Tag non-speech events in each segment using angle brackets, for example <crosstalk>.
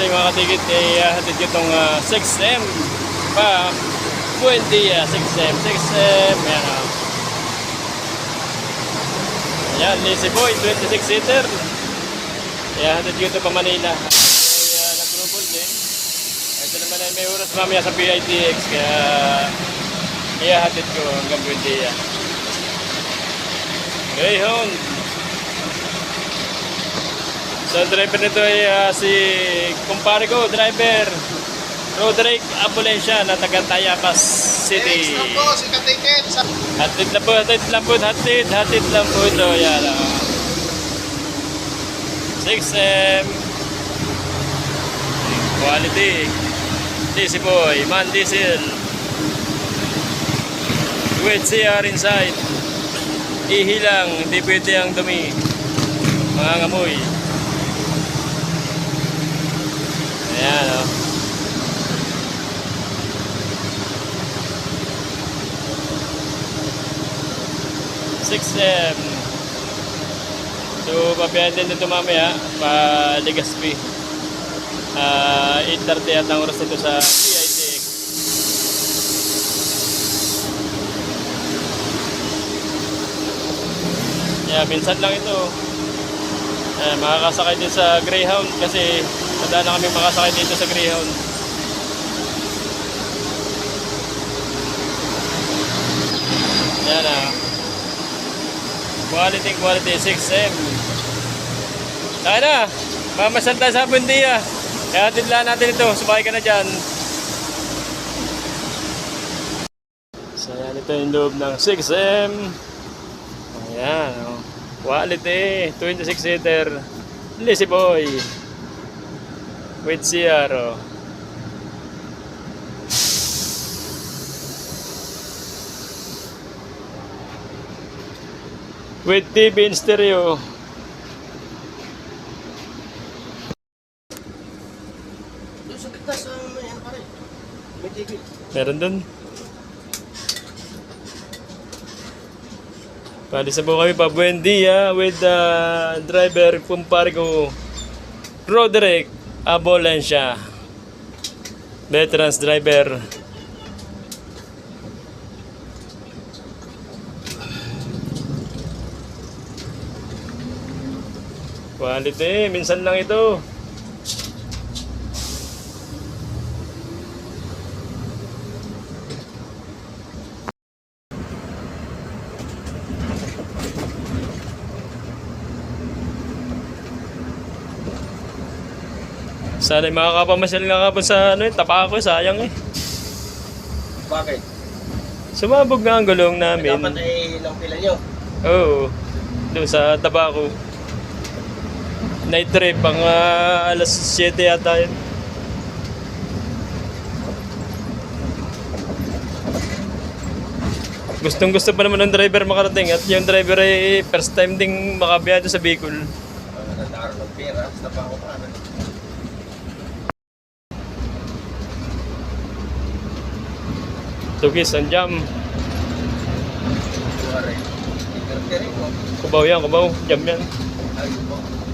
bali mga katikit, eh, uh, hatid ko itong uh, 6M pa. Buendia, 6M, 6M, yan o. Yan, Lazy Boy, 26-seater. Kaya hatid ko ito pa Manila. Kaya uh, nag-trouble din. Ito naman ay may oras mamaya sa PITX, kaya kaya hatid ko hanggang Buendia. Greyhound. So, driver nito ay ah, si kumpare ko, driver. Roderick Abulencia na taga Tayabas City. Hatid lang po, hatid lang po, hatid, hatid lang po ito. Yan. ah. 6M. Quality. Diesel boy, man diesel. With CR inside. Ihi lang, hindi pwede ang dumi. Mga ngamoy. Ayan o. Oh. Six M. So, pabiyahin din ito mamaya pa Legazpi. Ah, 8.30 at ang oras nito sa PITX. Yeah, minsan lang ito. Eh, makakasakay din sa Greyhound kasi madala kami makasakay dito sa Greyhound. Yan ah. Quality, quality, 6M. Saka na, mamasal tayo sa Bundia. Kaya hatid lang natin ito, sumakay ka na dyan. So yan, ito yung loob ng 6M. Ayan, oh. Quality, 26-seater. Lazy boy. With CR, oh. With TV and stereo. Sa sa ano. Meron dun. Palisa po kami pa Buendia with the driver kumpare ko Roderick Abolencia. Veterans driver. Quality, minsan lang ito. Sana makakapamasyal nga kapon sa ano eh, tapako, sayang eh. Bakit? Sumabog nga ang gulong namin. Dapat ay ilang pila nyo. Oo. Doon sa tabako. Night trip, pang ah, alas 7 yata yun. Gustong gusto pa naman ng driver makarating at yung driver ay first time ding makabiyado sa Bicol. Tugis, ang jam. Kubaw yan, kubaw. Jam yan. Ay po.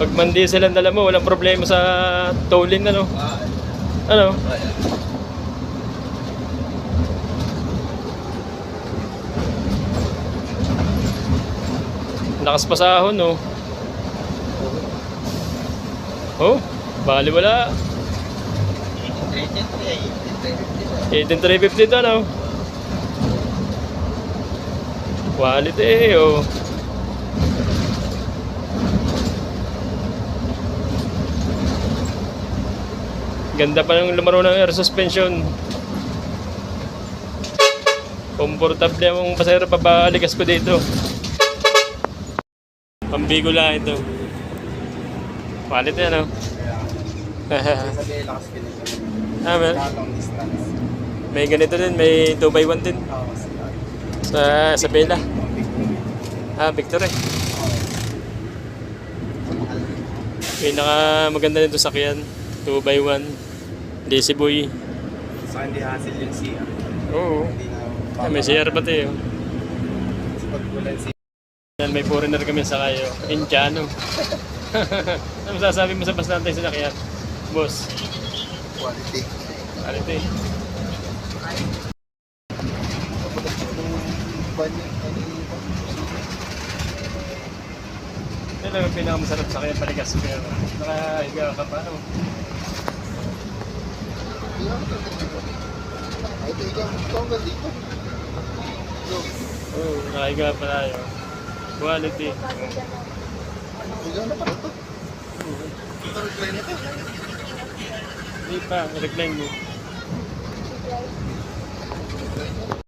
Pag mandisel ang dala mo, walang problema sa tolling ano. Ano? Lakas pa sa ahon, no? Oh, bali wala. 350 18,350 to, no? Quality, oh. Ganda pa ng lumaro ng air suspension. Komportable ang pasahero pabalikas ko dito. Pambigo lang ito. Quality, ano? Sabi lakas <laughs> ah, distance. may ganito din, may 2x1 din. Sa, sa Bella. Ah, Victor eh. Pinaka maganda nito sakyan. 2x1. Lazy boy. Sa hindi hassle yung CR. Oo. Hindi. Ah, may CR pati oh. Kasi pag wala yung CR, Yan, may foreigner kami sa kayo. Indiano. <laughs> ano masasabi mo sa bus natin sinakyan? Boss. quality. Quality. Yan lang ang pinakamasarap sa kanya paligas. Pero nakahiga ka pa. No? Ay, ito ikaw. Hanggang dito. Oo, nakahiga pa tayo. Quality. Ikaw na pala ito. Ito recline ito. Hindi pa, recline mo. Sino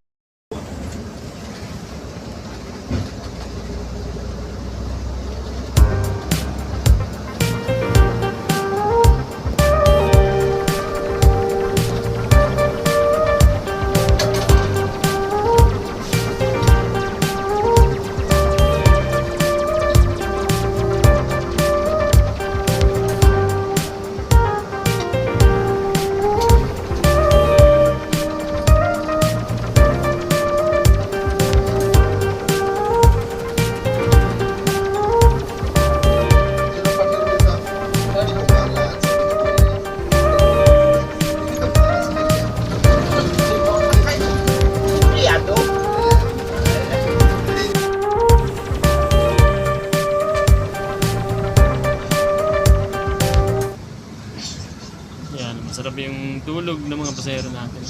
masarap yung tulog ng mga pasahero natin.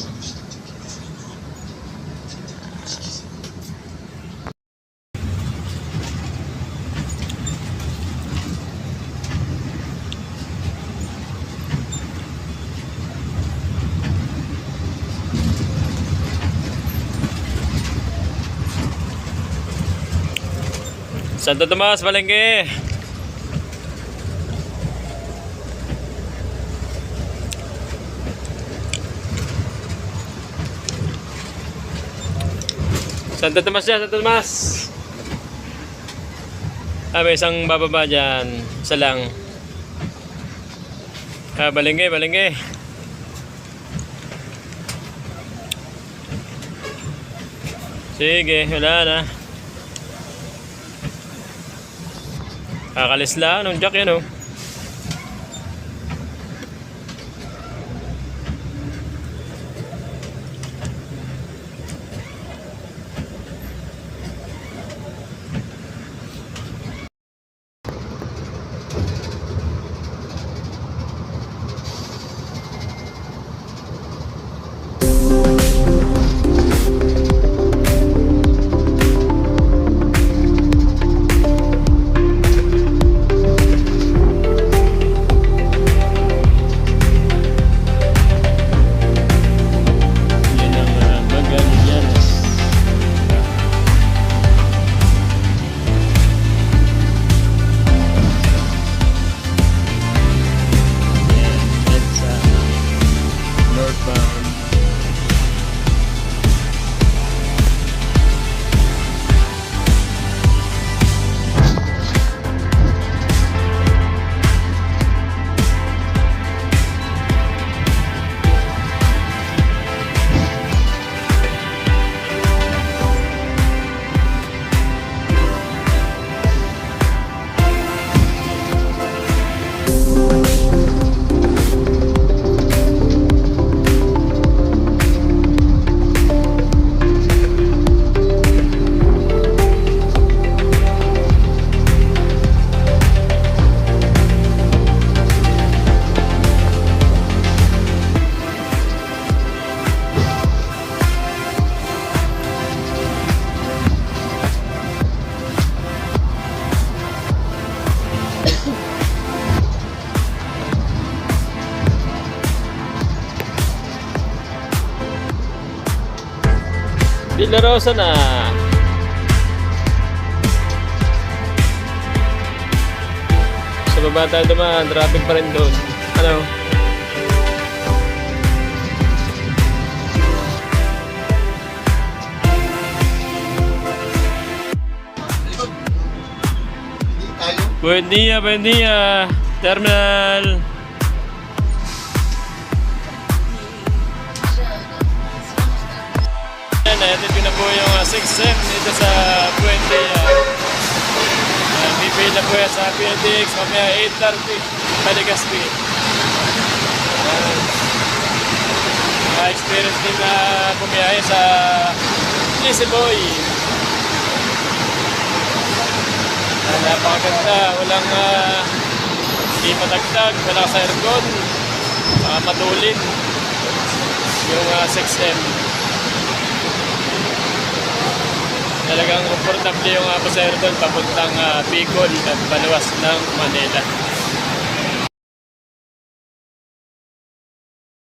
Santo Tomas, Balengke! Santo Tomas dyan, Santo Tomas! Ah, isang bababa dyan. Isa lang. Ah, balingge, balingge. Sige, wala na. Kakalis lang nung jack yan oh. Villa Rosa na. Sa baba tayo dumaan, traffic pa rin doon. Ano? Buen día, buen día. Terminal. Yan, natin na po yung 6M dito sa Puente. Uh, na po yan sa PNDX. Mamaya 8.30. Paligaspi. Uh, Ma-experience din na pumiyahe sa Lisboy. Uh, napakaganda. Walang uh, hindi matagtag, wala sa aircon. Uh, matulin yung uh, 6M. Talagang komportable yung uh, pasahero doon papuntang uh, Bicol at paluwas ng Manila.